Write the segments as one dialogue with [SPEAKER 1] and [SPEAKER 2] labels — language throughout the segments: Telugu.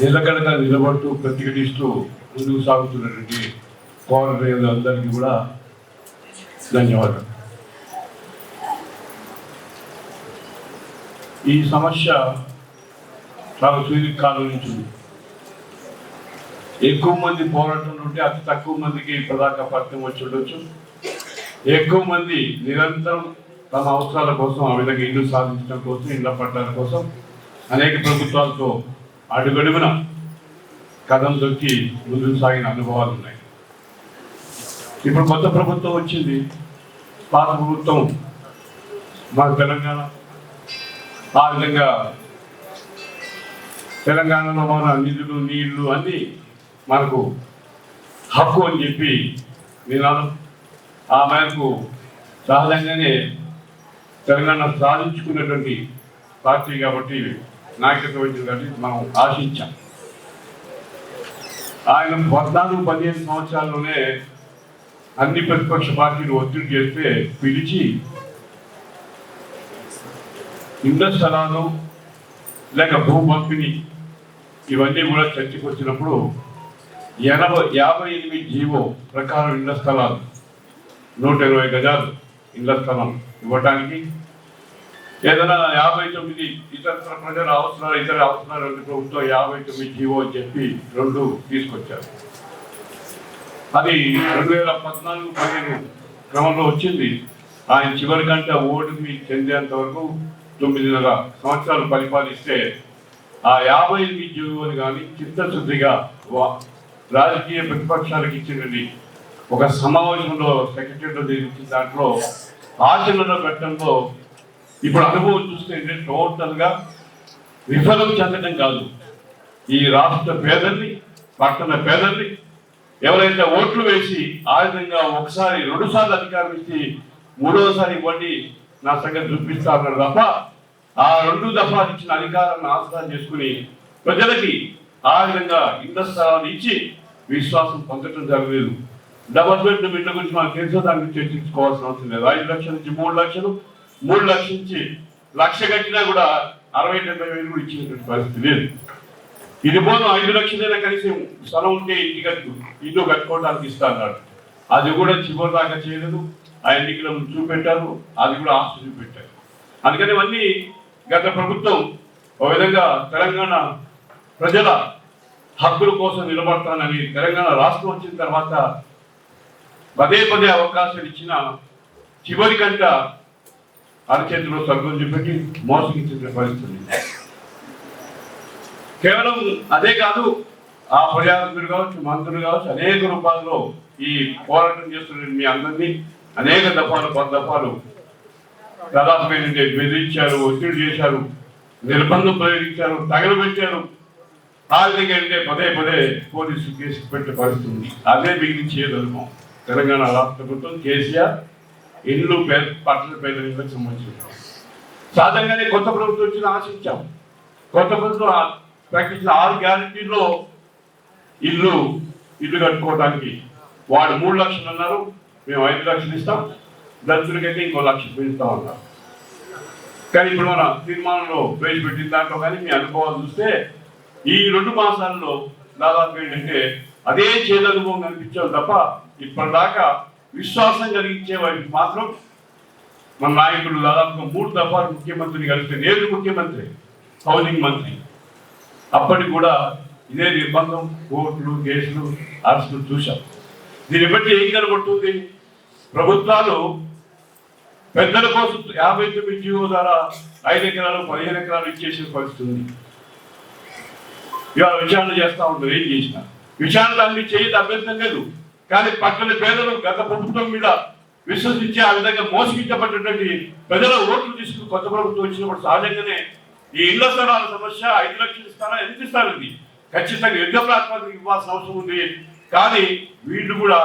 [SPEAKER 1] నిలకడగా నిలబడుతూ ప్రతిఘటిస్తూ ముందుకు సాగుతున్నటువంటి పౌరులందరికీ కూడా ధన్యవాదాలు. ఈ సమస్య చాలా సుదీర్ఘకాలం నుంచి ఉంది. ఎక్కువ మంది పోరాటం ఉంటే అతి తక్కువ మందికి ప్రధాన ఫలితం వచ్చి ఉండొచ్చు. ఎక్కువ మంది నిరంతరం తమ అవసరాల కోసం ఆ విధంగా ఇల్లు సాధించడం కోసం ఇళ్ళ పట్టాల కోసం అనేక ప్రభుత్వాలతో అడుగడుగున కథం దొక్కి ముందుకు సాగిన అనుభవాలు ఉన్నాయి. ఇప్పుడు కొత్త ప్రభుత్వం వచ్చింది. పాత ప్రభుత్వం మన తెలంగాణ. ఆ విధంగా తెలంగాణలో మన నిధులు నీళ్ళు అన్నీ మనకు హక్కు అని చెప్పి నినాదం ఆ మేరకు సహజంగానే తెలంగాణ సాధించుకున్నటువంటి పార్టీ కాబట్టి నాయకత్వం వచ్చింది కాబట్టి మనం ఆశించాం. ఆయన పద్నాలుగు పదిహేను సంవత్సరాల్లోనే అన్ని ప్రతిపక్ష పార్టీలు ఒత్తిడి చేస్తే పిలిచి ఇండ స్థలాలు లేక భూ పంపిణీ ఇవన్నీ కూడా చర్చకు వచ్చినప్పుడు ఎనభై యాభై ఎనిమిది జీవో ప్రకారం ఇళ్ళ స్థలాలు నూట ఇరవై గజాలు ఇళ్ళ స్థలం ఇవ్వటానికి ఏదైనా యాభై తొమ్మిది ఇతర ప్రజల అవసరాలు ఇతర అవసరాలు రెండు ప్రభుత్వం యాభై తొమ్మిది జీవో అని చెప్పి రెండు తీసుకొచ్చారు. అది రెండు వేల పద్నాలుగు పదిహేను క్రమంలో వచ్చింది. ఆయన చివరి గంట ఓటుమి చెందేంత వరకు తొమ్మిదిన్నర సంవత్సరాలు పరిపాలిస్తే ఆ యాభై ఎనిమిది జీవోలు కానీ చిత్తశుద్ధిగా వా- రాజకీయ ప్రతిపక్షాలకు ఇచ్చినది ఒక సమావేశంలో సెక్రటరీలో జరిగించిన దాంట్లో ఆచరణలో పెట్టడంలో ఇప్పుడు అనుభవం చూస్తే టోటల్గా విఫలం చెందడం కాదు. ఈ రాష్ట్ర పేదల్ని పట్టణ పేదల్ని ఎవరైతే ఓట్లు వేసి ఆ విధంగా ఒకసారి రెండు సార్లు అధికారం ఇచ్చి మూడోసారి ఇవ్వండి నా సంగతి చూపిస్తారన్నారు తప్ప ఆ రెండు దఫాలు ఇచ్చిన అధికారాన్ని ఆసరా చేసుకుని ప్రజలకి ఆ విధంగా ఇంత స్థలాన్ని ఇచ్చి విశ్వాసం పొందటం జరగలేదు. డబల్ బెడ్ ఇళ్ళ గురించి మనం తెలుసో దాని గురించి చర్చించుకోవాల్సిన అవసరం లేదు. ఐదు లక్షల నుంచి మూడు లక్షలు మూడు లక్షల నుంచి లక్ష కట్టినా కూడా అరవై డెబ్బై వేలు కూడా ఇచ్చినటువంటి పరిస్థితి లేదు. ఇది పోను ఐదు లక్షలైనా కనీసం స్థలం ఉంటే ఇంటి కట్టు ఇల్లు కట్టుకోవడానికి ఇస్తా అన్నాడు. అది కూడా చివరి దాకా చేయలేదు. ఆ ఎన్నికలను చూపెట్టారు. అది కూడా ఆస్తి చూపెట్టారు. అందుకని ఇవన్నీ గత ప్రభుత్వం ఒక విధంగా తెలంగాణ ప్రజల హక్కుల కోసం నిలబడతానని తెలంగాణ రాష్ట్రం వచ్చిన తర్వాత పదే పదే అవకాశాలు ఇచ్చిన చివరి కంట అరచేతిలో స్వర్గం చూపెట్టి మోసగించిన పరిస్థితి. కేవలం అదే కాదు ఆ ప్రజాప్రతినిధులు కావచ్చు మంత్రులు కావచ్చు అనేక రూపాల్లో ఈ పోరాటం చేస్తున్న మీ అందరినీ అనేక దఫాలు పది దఫాలు దాదాపుగా ఏంటంటే బెదిరించారు ఒత్తిడి చేశారు నిర్బంధం ప్రయోగించారు తగలబెట్టారు. ఆ విధంగా పదే పదే పోలీసు కేసు పెట్టే పరిస్థితి అదే మిగిలించి చేయగలుగుతాం తెలంగాణ రాష్ట్ర ప్రభుత్వం కేసీఆర్ ఇల్లు పట్టణ పేదలకు సంబంధించిన సహజంగానే కొత్త ప్రభుత్వం వచ్చిన ఆశించాం. కొత్త ప్రభుత్వం ప్రకటించిన ఆరు గ్యారంటీల్లో ఇల్లు ఇల్లు కట్టుకోవడానికి వాడు మూడు లక్షలు అన్నారు మేము ఐదు లక్షలు ఇస్తాం దళితులకైతే ఇంకో లక్ష పెంచుతా ఉన్నారు. కానీ ఇప్పుడు మన తీర్మానంలో ప్రవేశపెట్టిన దాంట్లో కానీ మీ అనుభవాలు చూస్తే ఈ రెండు మాసాల్లో దాదాపు ఏంటంటే అదే చేదనుభవం కనిపించాలి తప్ప ఇప్పటిదాకా విశ్వాసం కలిగించే వారికి మాత్రం మన నాయకులు దాదాపుగా మూడు దఫాలు ముఖ్యమంత్రిని కలిస్తే నేను ముఖ్యమంత్రి హౌసింగ్ మంత్రి. అప్పటికి కూడా ఇదే నిర్బంధం కోర్టులు కేసులు అరెస్టులు చూశాం. దీన్ని బట్టి ఏం కనబడుతుంది? ప్రభుత్వాలు పెద్దల కోసం యాభై తొమ్మిది జీవో ద్వారా ఐదు ఎకరాలు పదిహేను ఎకరాలు ఇచ్చేసిన పరిస్థితి ఉంది. ఇవాళ విచారణ చేస్తూ ఉంటారు ఏం చేసినా. విచారణ అన్ని చేయదు అభ్యంతరం లేదు. కానీ పక్కన పేదలు గత ప్రభుత్వం మీద విశ్వసించి ఆ విధంగా మోసగించబడ్డటువంటి ప్రజల ఓట్లు తీసుకుని కొత్త ప్రభుత్వం వచ్చినప్పుడు సహజంగానే ఈ ఇళ్ళ స్థలాల సమస్య ఐదు లక్షల స్థలం ఎంత ఇస్తారండి? ఖచ్చితంగా యుద్ధ ప్రాతిపదిక ఇవ్వాల్సిన అవసరం ఉంది. కానీ వీళ్ళు కూడా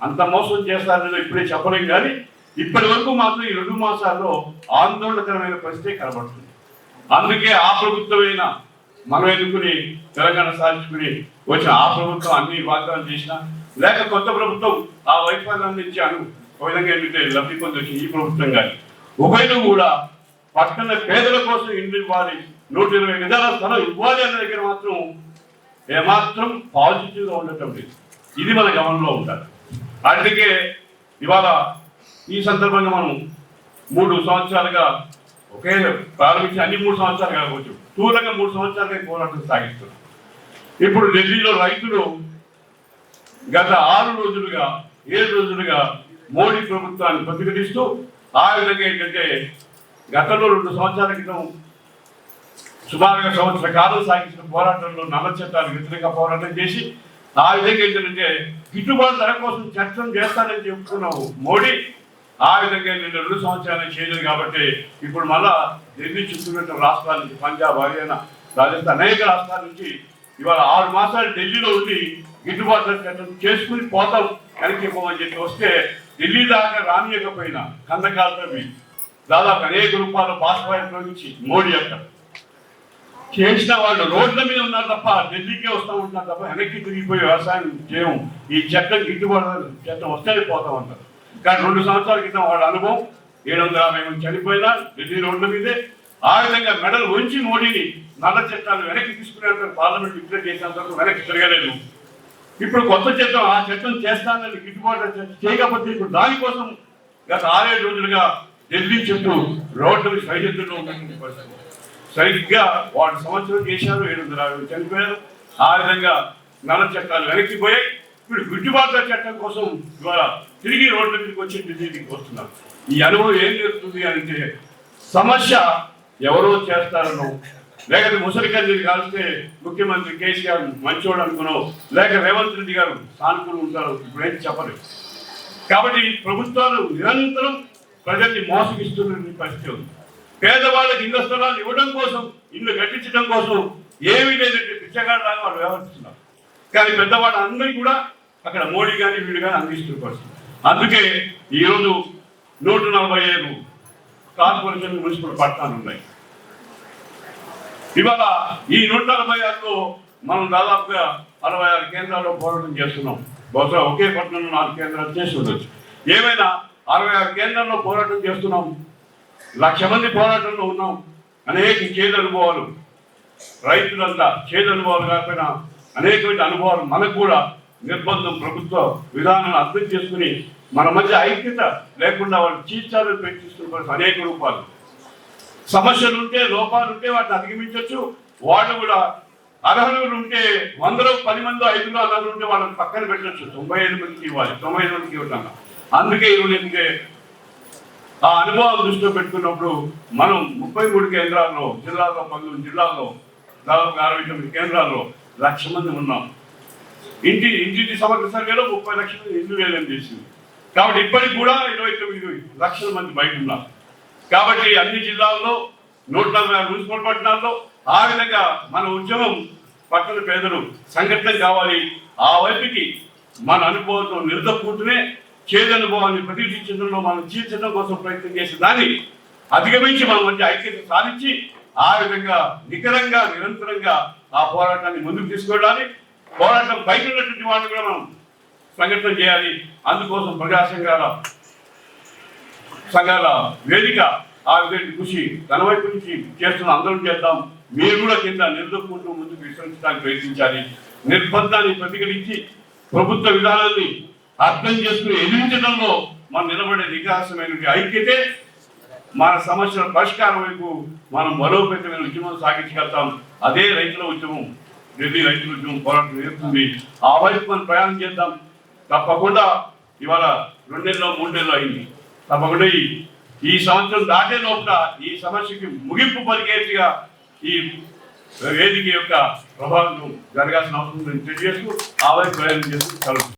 [SPEAKER 1] అంత మోసం చేస్తారని ఇప్పుడే చెప్పలేం కానీ ఇప్పటి వరకు మాత్రం ఈ రెండు మాసాల్లో ఆందోళనకరమైన పరిస్థితి కనబడుతుంది. అందుకే ఆ ప్రభుత్వమైన మనం ఎన్నుకుని తెలంగాణ సాధించుకుని వచ్చిన ఆ ప్రభుత్వం అన్ని వాగ్దానం చేసినా లేక కొత్త ప్రభుత్వం ఆ వైఫల్యాన్ని నుంచి అను ఒక విధంగా ఏంటంటే లబ్ధి పొందొచ్చు ఈ ప్రభుత్వం కానీ ఉభయలు కూడా పట్టణ పేదల కోసం ఇండ్లు ఇవ్వాలి నూట ఇరవై విధాల స్థలం ఇవ్వాలి అన్న దగ్గర మాత్రం ఏమాత్రం పాజిటివ్గా ఉండటం లేదు. ఇది మన గమనంలో ఉండాలి. అందుకే ఇవాళ ఈ సందర్భంగా మనం మూడు సంవత్సరాలుగా ఒకే ప్రారంభించి అన్ని మూడు సంవత్సరాలు కావచ్చు. స్థూలంగా మూడు సంవత్సరాలుగా పోరాటం సాగిస్తున్నాం. ఇప్పుడు ఢిల్లీలో రైతులు గత ఆరు రోజులుగా ఏడు రోజులుగా మోడీ ప్రభుత్వాన్ని ప్రతిఘటిస్తూ ఆ విధంగా ఏంటంటే గతంలో రెండు సంవత్సరాల క్రితం సుమారుగా సంవత్సర కాలం సాగించిన పోరాటంలో నల్ల చట్టాలకు వ్యతిరేక పోరాటం చేసి ఆ విధంగా ఏంటంటే గిట్టుబాటు ధర కోసం చట్టం చేస్తానని చెప్పుకున్నావు మోడీ. ఆ విధంగా నేను రెండు సంవత్సరాలు చేయలేదు కాబట్టి ఇప్పుడు మళ్ళా ఢిల్లీ చుట్టూ రాష్ట్రాల నుంచి పంజాబ్ హర్యానా రాజస్థాన్ అనేక రాష్ట్రాల నుంచి ఇవాళ ఆరు మాసాలు ఢిల్లీలో ఉండి గిట్టుబాటు చేసుకుని పోతాం. వెనక్కి పోమని చెప్పి వస్తే ఢిల్లీ దాకా రానియకపోయినా కందకాలతో దాదాపు అనేక రూపాయలు బాష్పాయి నుంచి మోడీ అక్కడ చేసిన వాళ్ళు రోడ్ల మీద ఉన్నారు తప్ప ఢిల్లీకే వస్తూ ఉంటున్నారు తప్ప వెనక్కి తిరిగిపోయి వ్యవసాయం చేయము. ఈ చట్టం గిట్టుబాటు చట్టం వస్తే పోతాం అంటారు. కానీ రెండు సంవత్సరాల క్రితం వాళ్ళ అనుభవం ఏడు వందల యాభై మంది చనిపోయినా ఢిల్లీ రోడ్ల మీదే ఆ విధంగా మెడలు ఉంచి మోడీని నల్ల చట్టాలు వెనక్కి తీసుకునే పార్లమెంట్ విక్రయ చేసినంత వెనక్కి తిరగలేదు. ఇప్పుడు కొత్త చట్టం ఆ చట్టం చేస్తానని గిట్టుబాటు చేయకపోతే ఇప్పుడు దానికోసం గత ఆరేడు రోజులుగా ఢిల్లీ చుట్టూ రోడ్డు సరిహద్దులో సరిగ్గా వాడు సంవత్సరం చేశారు ఏడు వందల అరవై చనిపోయారు. ఆ విధంగా నల చట్టాలు వెనక్కి పోయాయి ఇప్పుడు గిట్టుబాటు చట్టం కోసం ఇవాళ తిరిగి రోడ్ల మీదకి వచ్చి ఢిల్లీకి వస్తున్నారు. ఈ అనుభవం ఏం చేస్తుంది అంటే సమస్య ఎవరో చేస్తారనో లేకపోతే ముసలికల్లి కాల్స్తే ముఖ్యమంత్రి కేసీఆర్ మంచోడు అనుకున్నావు. లేక రేవంత్ రెడ్డి గారు సానుకూలు ఉంటారు. ఇప్పుడేం చెప్పలేదు కాబట్టి ప్రభుత్వాలు నిరంతరం ప్రజల్ని మోసగిస్తున్న పరిస్థితి ఉంది. పేదవాళ్ళకి ఇళ్ళ స్థలాలు ఇవ్వడం కోసం ఇల్లు కట్టించడం కోసం ఏమీ లేదంటే పిచ్చగాడలాగా వాళ్ళు వ్యవహరిస్తున్నారు. కానీ పెద్దవాళ్ళ అందరికీ కూడా అక్కడ మోడీ కానీ వీడు కానీ అందిస్తున్న పరిస్థితి. అందుకే ఈరోజు నూట నలభై ఐదు కార్పొరేషన్ మున్సిపల్ పట్టాలు ఉన్నాయి. ఇవాళ ఈ నూట నలభై ఆరులో మనం దాదాపుగా అరవై ఆరు కేంద్రాల్లో పోరాటం చేస్తున్నాం. బహుశా ఒకే పట్టణంలో నాలుగు కేంద్రాలు చేసి ఉండొచ్చు. ఏమైనా అరవై ఆరు కేంద్రాల్లో పోరాటం చేస్తున్నాం? లక్ష మంది పోరాటంలో ఉన్నాం. అనేక చేదు అనుభవాలు. రైతులంతా చేదు అనుభవాలు కాకపోయినా అనేకమైన అనుభవాలు మనకు కూడా నిర్బంధం ప్రభుత్వ విధానాన్ని అర్థం చేసుకుని మన మధ్య ఐక్యత లేకుండా వాళ్ళు చీచాలను ప్రయత్నిస్తున్న అనేక రూపాలు. సమస్యలు ఉంటే లోపాలు ఉంటే వాటిని అధిగమించవచ్చు వాళ్ళు కూడా అర్హులు ఉంటే వందలో పది మంది ఐదులో అర్హులు ఉంటే వాళ్ళని పక్కన పెట్టచ్చు. తొంభై ఐదు మందికి ఇవ్వాలి. తొంభై ఐదు మందికి ఇవ్వటం. అందుకే ఈరోజు ఎందుకే ఆ అనుభవం దృష్టిలో పెట్టుకున్నప్పుడు మనం ముప్పై మూడు కేంద్రాల్లో జిల్లాల్లో పంతొమ్మిది జిల్లాల్లో దాదాపు అరవై తొమ్మిది కేంద్రాల్లో లక్ష మంది ఉన్నాం. ఇంటి ఇంటి సమగ్ర సర్వేలో ముప్పై లక్షల ఇల్లు లేదని చేసింది? కాబట్టి ఇప్పటికి కూడా ఇరవై తొమ్మిది లక్షల మంది బయట ఉన్నారు. కాబట్టి అన్ని జిల్లాల్లో నూట నలభై ఆరు మున్సిపల్ పట్టణాల్లో ఆ విధంగా మన ఉద్యమం పట్టణ పేదలు సంఘటన కావాలి. ఆ వైపుకి మన అనుభవంతో నిలదొక్కుంటూనే చేదనుభవాన్ని ప్రతిష్ఠించడంలో మనం తీర్చడం కోసం ప్రయత్నం చేసే దాన్ని అధిగమించి మనం మంచి ఐక్యత సాధించి ఆ విధంగా నికరంగా నిరంతరంగా ఆ పోరాటాన్ని ముందుకు తీసుకెళ్ళాలి పోరాటం బయట ఉన్నటువంటి వాళ్ళని కూడా మనం సంఘటన చేయాలి. అందుకోసం ప్రజా సంఘాల వేదిక ఆ విధంగా కృషి తన వైపు నుంచి చేస్తున్న అందరం చేద్దాం. మీరు కూడా కింద నిలదొక్కుంటూ ముందుకు విశ్రమించడానికి ప్రయత్నించాలి. నిర్బంధాన్ని ప్రతిఘటించి ప్రభుత్వ విధానాన్ని అర్థం చేసుకుని ఎదిరించడంలో మనం నిలబడే వికాసమైన ఐక్యతే మన సమస్యల పరిష్కారం వైపు మనం బలోపేతమైన ఉద్యమం సాగించగలుగుతాం. అదే రైతుల ఉద్యమం ఢిల్లీ రైతుల ఉద్యమం పోరాటం నేర్పుతుంది ఆ వైపు మనం ప్రయాణం చేద్దాం. తప్పకుండా ఇవాళ రెండేళ్ళు మూడేళ్ళు అయింది. తప్పకుండా ఈ ఈ సంవత్సరం దాటే లోపల ఈ సమస్యకి ముగింపు పలికేట్టుగా ఈ వేదిక యొక్క ప్రభావం జరగాల్సిన అవసరం తెలియజేస్తూ ఆ ప్రయాణం చేస్తూ కలుగుతుంది